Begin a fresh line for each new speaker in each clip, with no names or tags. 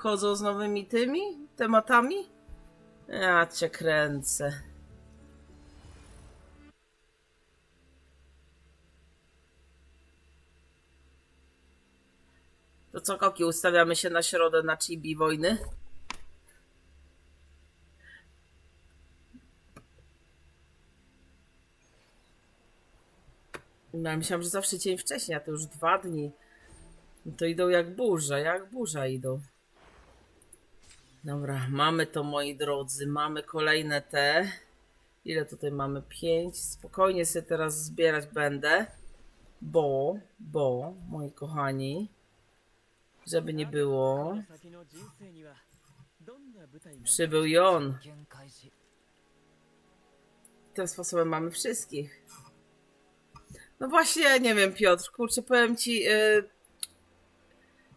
wchodzą z nowymi tymi tematami? Ja cię kręcę. To co, Koki, ustawiamy się na środę na chibi wojny? No, myślałam, że zawsze dzień wcześniej, a to już dwa dni. To idą jak burza, jak burza idą. Dobra, mamy to moi drodzy, mamy kolejne te. Ile tutaj mamy? Pięć. Spokojnie sobie teraz zbierać będę, bo, bo, moi kochani, żeby nie było, przybył i on. Tym sposobem mamy wszystkich. No właśnie, nie wiem Piotr, kurczę, powiem Ci... Yy,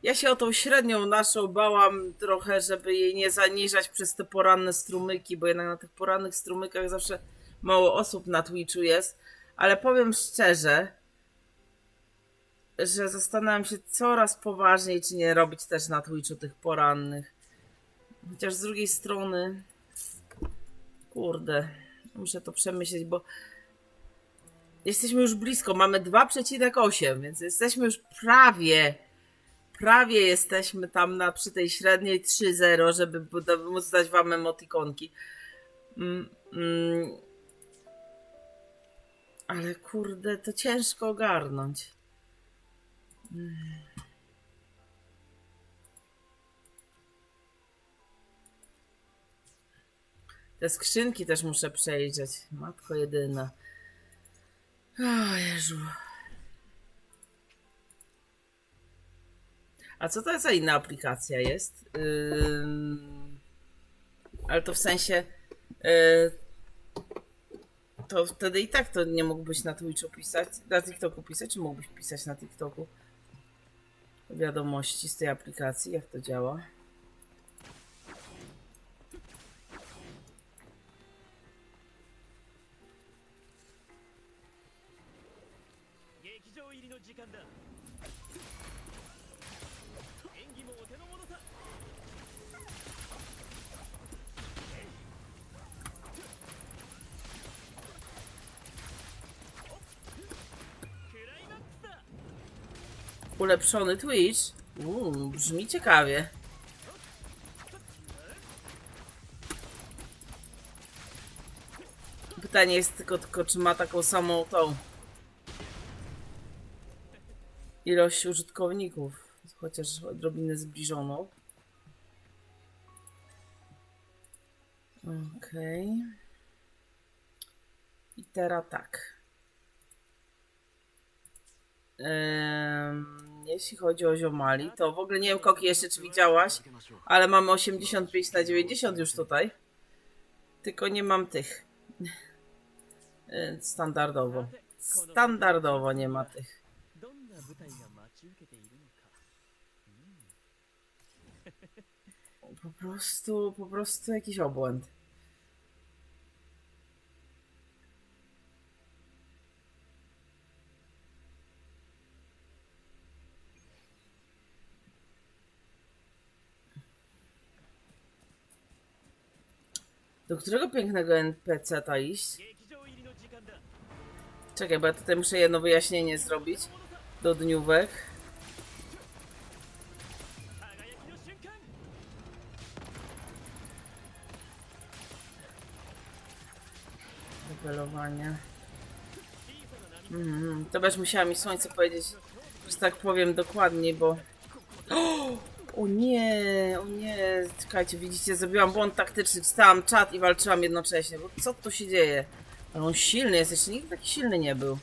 ja się o tą średnią naszą bałam trochę, żeby jej nie zaniżać przez te poranne strumyki, bo jednak na tych porannych strumykach zawsze mało osób na Twitchu jest, ale powiem szczerze, że zastanawiam się coraz poważniej, czy nie robić też na Twitchu tych porannych. Chociaż z drugiej strony, kurde, muszę to przemyśleć, bo jesteśmy już blisko, mamy 2,8, więc jesteśmy już prawie, prawie jesteśmy tam na, przy tej średniej 3,0, żeby móc dać wam emotikonki. Mm, mm. Ale kurde, to ciężko ogarnąć. Te skrzynki też muszę przejrzeć. Matko jedyna. O Jezu. A co to za inna aplikacja jest? Ym, ale to w sensie. y, to wtedy i tak to nie mógłbyś na Twitchu pisać, na TikToku pisać, czy mógłbyś pisać na TikToku? Wiadomości z tej aplikacji, jak to działa? Ulepszony Twitch? Uuu, brzmi ciekawie. Pytanie jest tylko, tylko, czy ma taką samą tą ilość użytkowników, chociaż odrobinę zbliżoną. Okej. I teraz tak. Em, jeśli chodzi o ziomali, to w ogóle nie wiem, Koki, jeszcze czy widziałaś, ale mamy 85 na 90 już tutaj. Tylko nie mam tych. E, standardowo. Standardowo nie ma tych. Po prostu, po prostu jakiś obłęd. Do którego pięknego NPC ta iść? Czekaj, bo ja tutaj muszę jedno wyjaśnienie zrobić do dniówek. Rebelowanie. Mm, to będziesz musiała mi słońce powiedzieć, że tak powiem dokładniej, bo... Oh! O nie, o nie, czekajcie, widzicie, zrobiłam błąd taktyczny, czytałam czat i walczyłam jednocześnie, bo co tu się dzieje? Ale on silny jest, jeszcze nigdy taki silny nie był.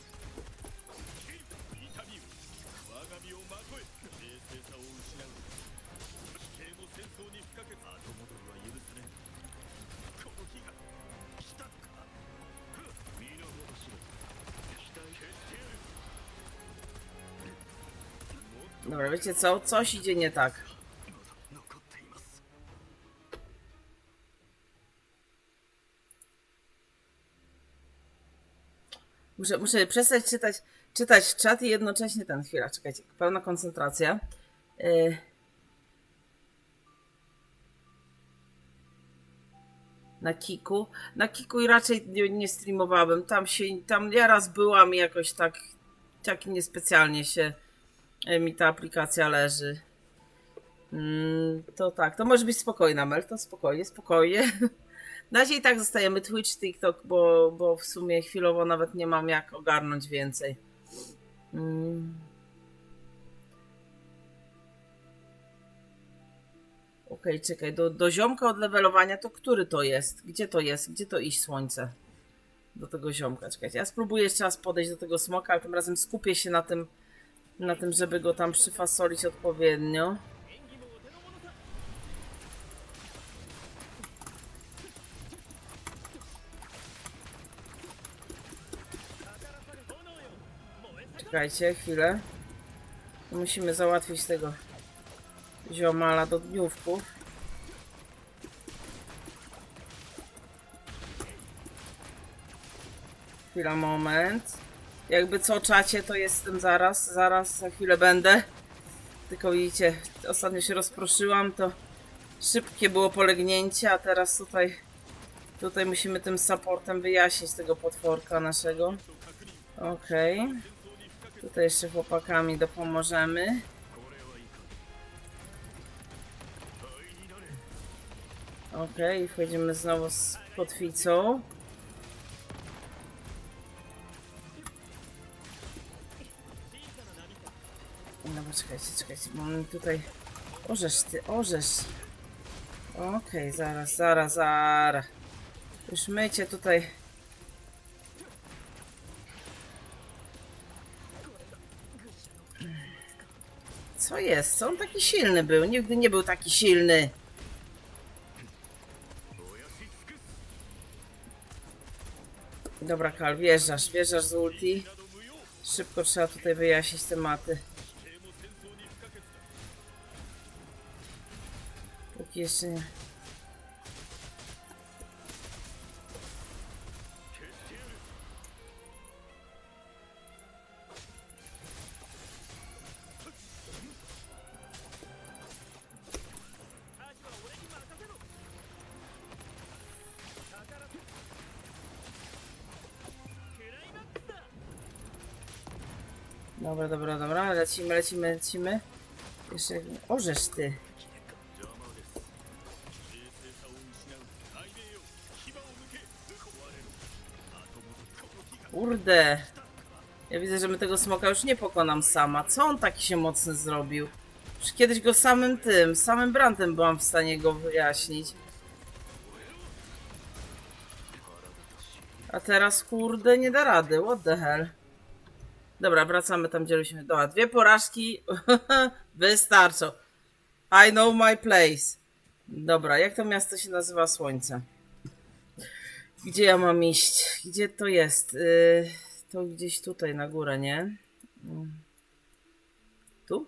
Dobra, wiecie co? Coś idzie nie tak. Muszę, muszę przestać czytać, czytać czat i jednocześnie ten chwila, czekajcie, pełna koncentracja. Y, na Kiku. Na Kiku i raczej nie, nie streamowałabym. Tam się, tam ja raz byłam i jakoś tak, tak niespecjalnie się y, mi ta aplikacja leży. Mm, to tak, to może być spokojna, Mel, to spokojnie, spokojnie. Na razie i tak zostajemy Twitch, TikTok, bo, bo w sumie chwilowo nawet nie mam jak ogarnąć więcej. Mm. Okej, czekaj, do, do ziomka od levelowania to który to jest? Gdzie to jest? Gdzie to iść słońce? Do tego ziomka, czekajcie. Ja spróbuję jeszcze raz podejść do tego smoka, ale tym razem skupię się na tym, na tym, żeby go tam przyfasolić odpowiednio. Czekajcie chwilę. Musimy załatwić tego ziomala do dniówków. Chwila, moment. Jakby co czacie, to jestem zaraz, zaraz, za chwilę będę. Tylko widzicie, ostatnio się rozproszyłam, to szybkie było polegnięcie, a teraz tutaj tutaj musimy tym supportem wyjaśnić tego potworka naszego. Okej. Tutaj jeszcze chłopakami dopomożemy. Okej, wchodzimy znowu z kotwicą. No poczekajcie, czekajcie, bo mamy tutaj... Orzesz ty, orzesz. Okej, zaraz, zaraz, zaraz. Już mycie tutaj... Co jest? Co on taki silny był? Nigdy nie był taki silny. Dobra, Kal, wjeżdżasz, wjeżdżasz z ulti. Szybko trzeba tutaj wyjaśnić tematy. Póki jeszcze nie. Dobra, dobra, dobra, lecimy, lecimy, lecimy. Jeszcze... Orzesz ty. Kurde. Ja widzę, że my tego smoka już nie pokonam sama. Co on taki się mocny zrobił? Już kiedyś go samym tym, samym brantem byłam w stanie go wyjaśnić. A teraz kurde nie da rady. What the hell? Dobra, wracamy tam, gdzie byliśmy. Dobra, dwie porażki wystarczą. I know my place. Dobra, jak to miasto się nazywa Słońce? Gdzie ja mam iść? Gdzie to jest? Yy, to gdzieś tutaj na górę, nie? Mm. Tu?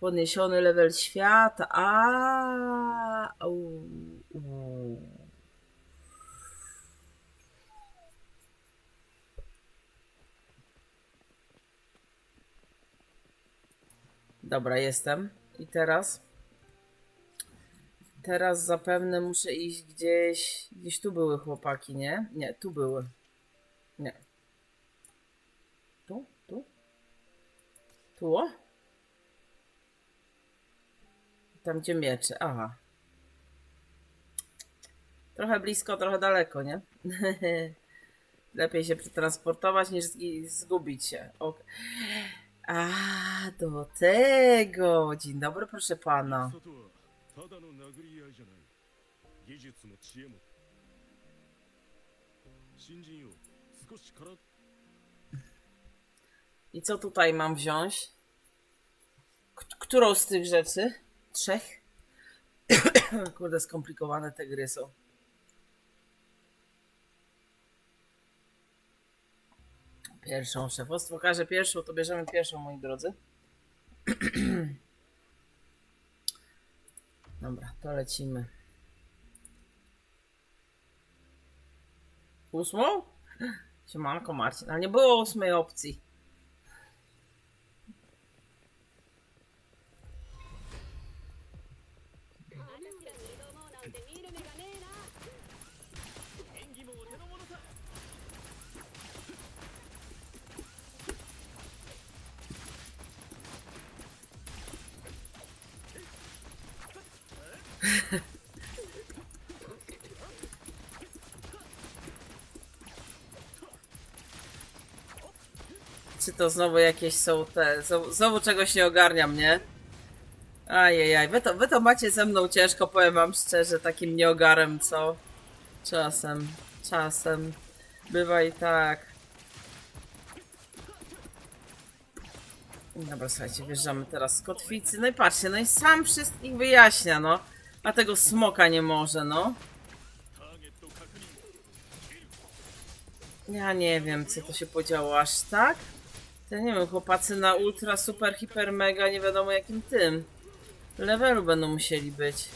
Podniesiony level świata. A, u. Dobra, jestem. I teraz? Teraz zapewne muszę iść gdzieś. Gdzieś tu były chłopaki, nie? Nie, tu były. Nie. Tu? Tu? Tu? Tam gdzie miecze. Aha. Trochę blisko, trochę daleko, nie? Lepiej się przetransportować niż zgubić się. Ok. A, do tego. Dzień dobry, proszę pana. I co tutaj mam wziąć? Którą z tych rzeczy? Trzech? Kurde, skomplikowane te gry są. Pierwszą szefostwo każe pierwszą, to bierzemy pierwszą, moi drodzy. Dobra, to lecimy. Ósmą? Siemanko Marcin, ale nie było ósmej opcji. to znowu jakieś są te. Znowu, czegoś nie ogarniam, nie? Ajajaj, wy to, wy to macie ze mną ciężko, powiem wam szczerze, takim nieogarem, co? Czasem, czasem. Bywa i tak. Dobra, słuchajcie, wjeżdżamy teraz z kotwicy. No i patrzcie, no i sam wszystkich wyjaśnia, no. A tego smoka nie może, no. Ja nie wiem, co to się podziało aż tak. Ja nie wiem, chłopacy na ultra, super, hiper, mega, nie wiadomo jakim tym levelu będą musieli być.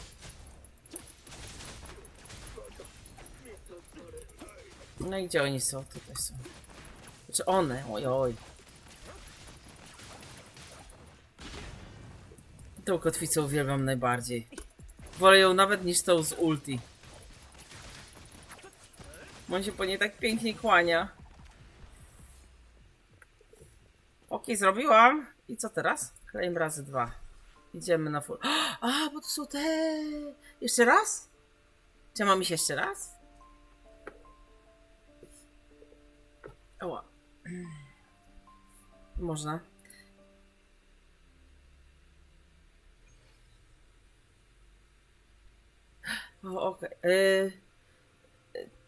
No i gdzie oni są? Tutaj są. Znaczy one, oj oj. Tą kotwicę uwielbiam najbardziej. Wolę ją nawet niż tą z ulti. On się po niej tak pięknie kłania. Okej, zrobiłam. I co teraz? Claim razy dwa. Idziemy na full. A, bo to są te... Jeszcze raz? Czy mam iść jeszcze raz? Oła. Można. O, okej. Y,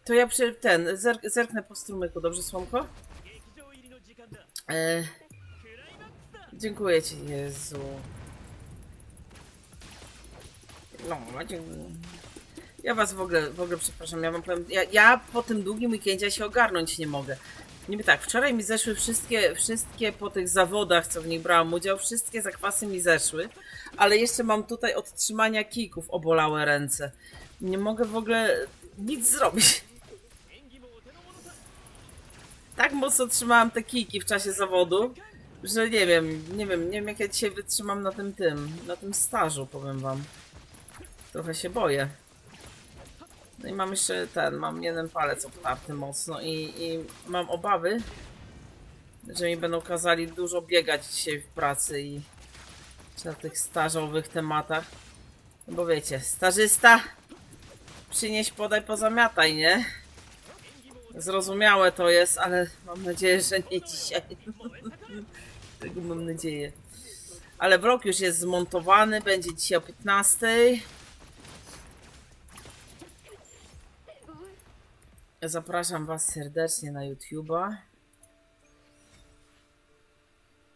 To ja przy ten, zer, zerknę po strumyku, dobrze Słomko?
劇
Dziękuję ci, Jezu. No, dziękuję. Ja was w ogóle, w ogóle przepraszam, ja wam powiem, ja, ja po tym długim weekendzie ja się ogarnąć nie mogę. Niby tak, wczoraj mi zeszły wszystkie, wszystkie po tych zawodach, co w nich brałam udział, wszystkie zakwasy mi zeszły, ale jeszcze mam tutaj od trzymania kijków obolałe ręce. Nie mogę w ogóle nic zrobić. Tak mocno trzymałam te kijki w czasie zawodu, że nie wiem, nie wiem, nie wiem jak ja dzisiaj wytrzymam na tym tym, na tym stażu, powiem wam. Trochę się boję. No i mam jeszcze ten, mam jeden palec obtarty mocno i, i mam obawy, że mi będą kazali dużo biegać dzisiaj w pracy i na tych stażowych tematach. No bo wiecie, stażysta, przynieś, podaj, pozamiataj, nie? Zrozumiałe to jest, ale mam nadzieję, że nie dzisiaj. Tego mam nadzieję. Ale vlog już jest zmontowany, będzie dzisiaj o 15. Zapraszam Was serdecznie na YouTube'a.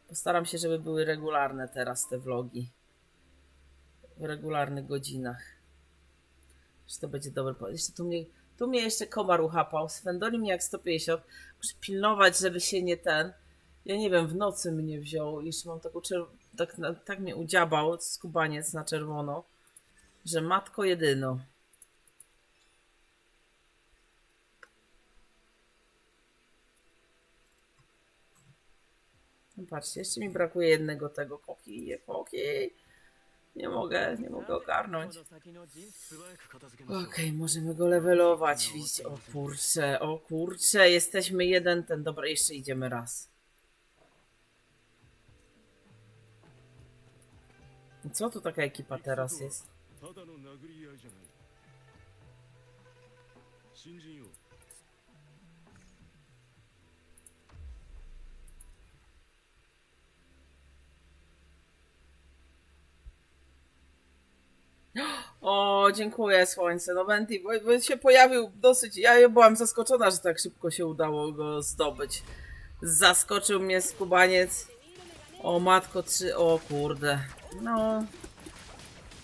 Postaram się, żeby były regularne teraz te vlogi. W regularnych godzinach. Że to będzie dobre. Jeszcze tu mnie, tu mnie jeszcze komar uchapał. Swędoli mnie jak 150. Muszę pilnować, żeby się nie ten. Ja nie wiem, w nocy mnie wziął, jeszcze mam taką czer... tak, tak mnie udziabał skubaniec na czerwono, że matko jedyno. No patrzcie, jeszcze mi brakuje jednego tego koki, koki. Nie mogę, nie mogę ogarnąć. Okej, okay, możemy go levelować. Widzicie, o kurcze, o kurcze, jesteśmy jeden ten. Dobra, jeszcze idziemy raz. Co tu taka ekipa teraz jest? O, dziękuję słońce. No Wendy, bo, bo się pojawił dosyć. Ja byłam zaskoczona, że tak szybko się udało go zdobyć. Zaskoczył mnie skubaniec. O matko, trzy. O kurde. No.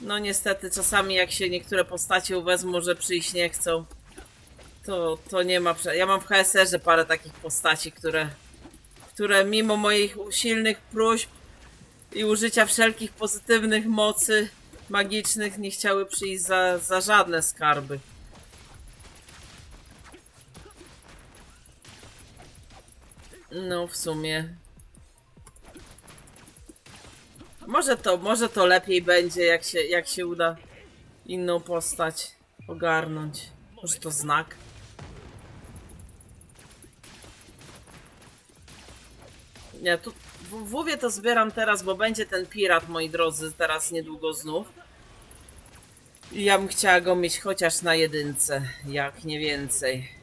No niestety, czasami jak się niektóre postacie uwezmą, że przyjść nie chcą, to, to nie ma. Prze... Ja mam w HSR-ze parę takich postaci, które, które mimo moich silnych próśb i użycia wszelkich pozytywnych mocy magicznych nie chciały przyjść za, za żadne skarby. No, w sumie. Może to, może to lepiej będzie, jak się, jak się uda inną postać ogarnąć. Może to znak. Ja tu w WoWie to zbieram teraz, bo będzie ten pirat, moi drodzy, teraz niedługo znów. Ja bym chciała go mieć chociaż na jedynce, jak nie więcej.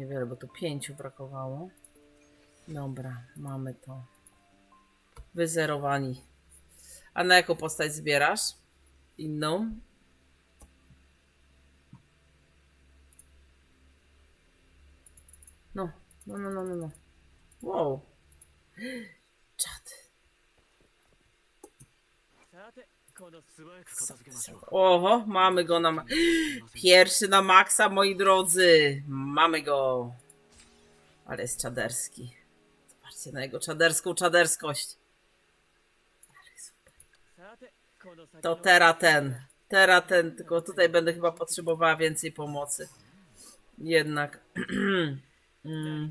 Niewiele, bo tu pięciu brakowało. Dobra, mamy to. Wyzerowani. A na jaką postać zbierasz? Inną? No, no, no, no, no, no. Wow. Czad. Oho, mamy go na. Pierwszy na maksa, moi drodzy. Mamy go. Ale jest czaderski. Zobaczcie na jego czaderską czaderskość. To teraz ten. Teraz ten, tylko tutaj będę chyba potrzebowała więcej pomocy. Jednak. mm.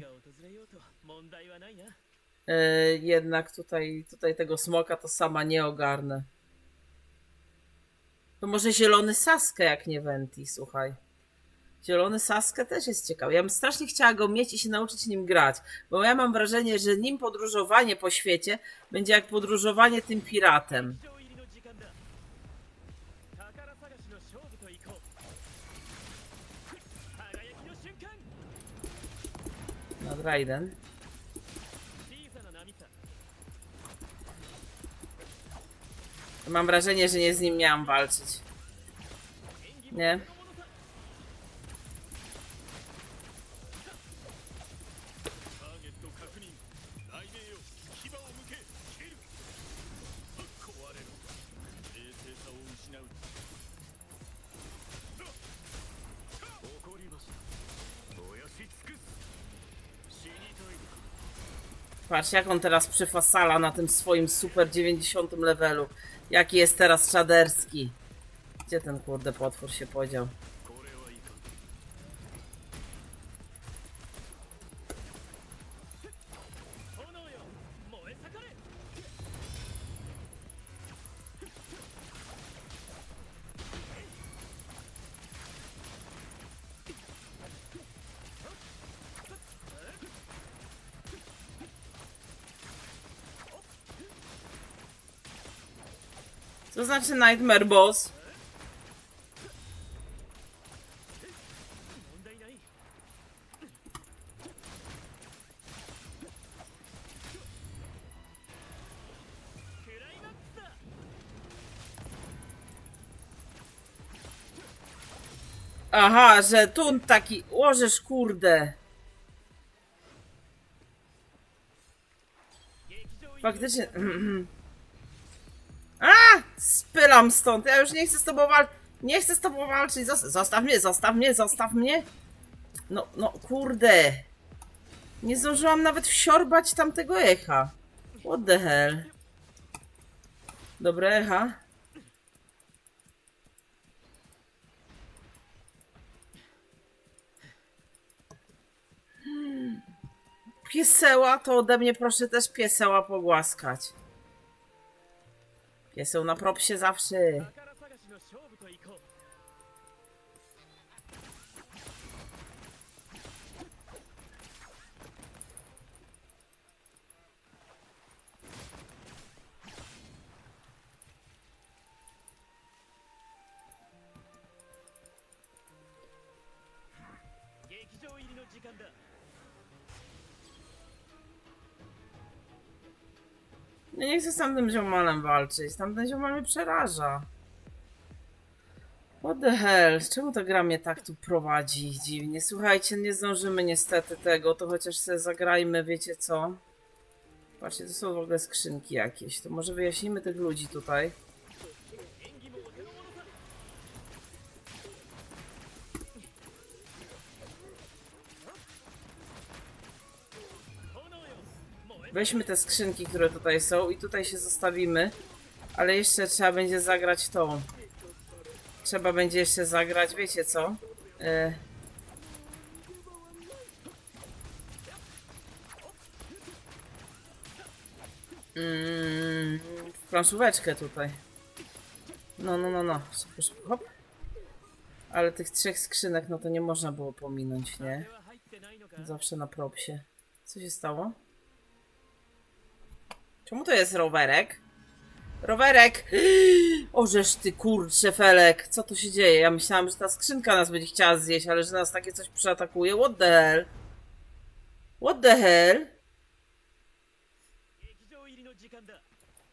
E, jednak tutaj, tutaj tego smoka to sama nie ogarnę. To może zielony Saskę, jak nie Venti, słuchaj. Zielony Saskę też jest ciekawy. Ja bym strasznie chciała go mieć i się nauczyć nim grać, bo ja mam wrażenie, że nim podróżowanie po świecie będzie jak podróżowanie tym piratem.
劇場
Mam wrażenie, że nie z nim miałam walczyć. Nie? Patrz, jak on teraz przyfasala na tym swoim super 90 levelu. Jaki jest teraz czaderski. Gdzie ten kurde potwór się podział? znaczy Nightmare Boss. Aha, że tu taki łożesz, kurde. Faktycznie. Spylam stąd. Ja już nie chcę z tobą walczyć. Nie chcę z tobą walczyć. Zos- Zostaw mnie, zostaw mnie, zostaw mnie. No, no, kurde. Nie zdążyłam nawet wsiorbać tamtego echa. What the hell? Dobre echa. Hmm. Pieseła, to ode mnie proszę też pieseła pogłaskać. Pieseł na propsie zawsze. Tamtym ziomalem walczyć. Tamten ziomal mnie przeraża. What the hell? Czemu ta gra mnie tak tu prowadzi dziwnie? Słuchajcie, nie zdążymy niestety tego, to chociaż sobie zagrajmy, wiecie co? Patrzcie, to są w ogóle skrzynki jakieś. To może wyjaśnimy tych ludzi tutaj. Weźmy te skrzynki, które tutaj są i tutaj się zostawimy. Ale jeszcze trzeba będzie zagrać tą. Trzeba będzie jeszcze zagrać, wiecie co? Yy. Yy, planszóweczkę tutaj. No, no, no, no. Szybko, szybko. Hop. Ale tych trzech skrzynek, no to nie można było pominąć, nie? Zawsze na propsie. Co się stało? Czemu to jest rowerek? Rowerek! Ożesz ty kurcze felek, co tu się dzieje? Ja myślałam, że ta skrzynka nas będzie chciała zjeść, ale że nas takie coś przeatakuje. What the hell? What the hell?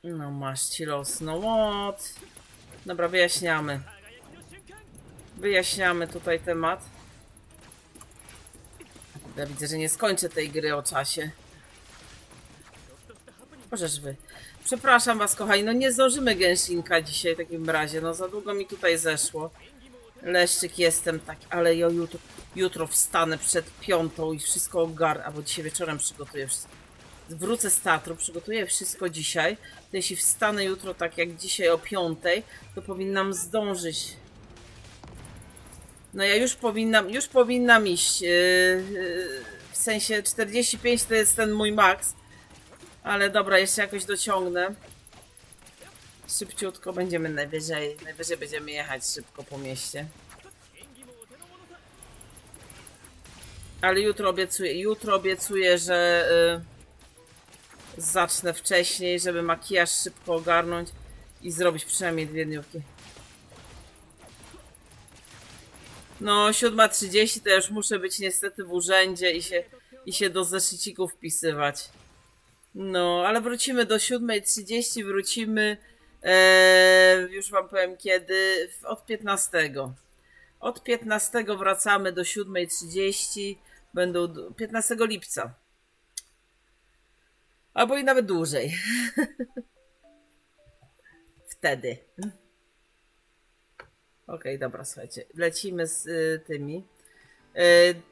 No masz ci los, no what? Dobra, wyjaśniamy. Wyjaśniamy tutaj temat. Ja widzę, że nie skończę tej gry o czasie. Możesz wy. Przepraszam was, kochani, no nie zdążymy gęsinka dzisiaj w takim razie. No za długo mi tutaj zeszło. Leszczyk jestem tak, ale ja jutro, jutro wstanę przed piątą i wszystko ogarnę, albo dzisiaj wieczorem przygotuję wszystko. Wrócę z teatru, przygotuję wszystko dzisiaj. To jeśli wstanę jutro tak jak dzisiaj o piątej, to powinnam zdążyć. No ja już powinnam, już powinnam iść. Yy, yy, w sensie 45 to jest ten mój maks. Ale dobra, jeszcze jakoś dociągnę. Szybciutko będziemy najwyżej. Najwyżej będziemy jechać szybko po mieście. Ale jutro obiecuję, jutro obiecuję, że y, zacznę wcześniej, żeby makijaż szybko ogarnąć i zrobić przynajmniej dwie dniówki. No, 7.30 to już muszę być niestety w urzędzie i się, i się do zeszycików wpisywać. No, ale wrócimy do 7.30, wrócimy, e, już wam powiem kiedy, od 15. Od 15 wracamy do 7.30. Będą d- 15 lipca. Albo i nawet dłużej. Wtedy. Okej, dobra, słuchajcie. Lecimy z y, tymi.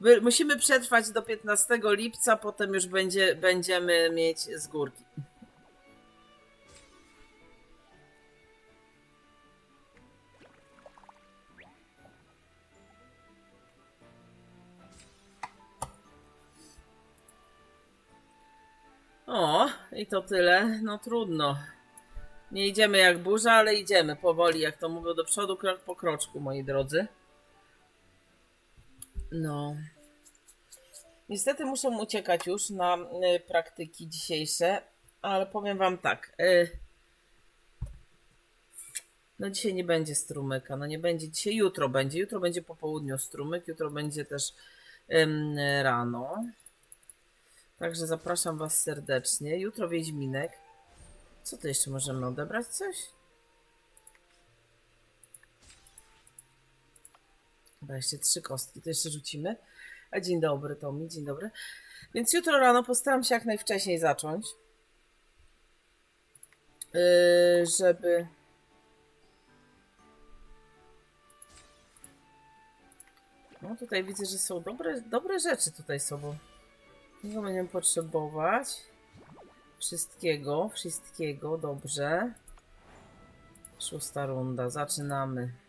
By- musimy przetrwać do 15 lipca, potem już będzie, będziemy mieć z górki. O, i to tyle. No trudno. Nie idziemy jak burza, ale idziemy powoli, jak to mówią, do przodu, krok po kroczku, moi drodzy. No. Niestety muszę uciekać już na y, praktyki dzisiejsze, ale powiem wam tak. Y, no dzisiaj nie będzie strumyka, no nie będzie dzisiaj, jutro będzie. Jutro będzie po południu strumyk, jutro będzie też rano. Także zapraszam Was serdecznie. Jutro Wiedźminek. Co tu jeszcze możemy odebrać? Coś? Chyba jeszcze trzy kostki, to jeszcze rzucimy. A dzień dobry, Tomi, dzień dobry. Więc jutro rano postaram się jak najwcześniej zacząć. Yy, żeby. No tutaj widzę, że są dobre, dobre rzeczy tutaj są, bo Tego będziemy potrzebować. Wszystkiego, wszystkiego, dobrze. Szósta runda, zaczynamy.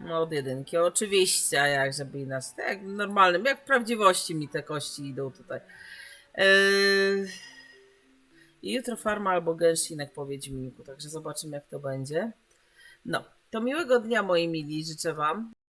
No od jedynki, oczywiście, a jak żeby inaczej. Jak w normalnym, jak w prawdziwości mi te kości idą tutaj. Yy... Jutro farma albo gęsinek po Wiedźminku, także zobaczymy jak to będzie. No, to miłego dnia moi mili, życzę wam.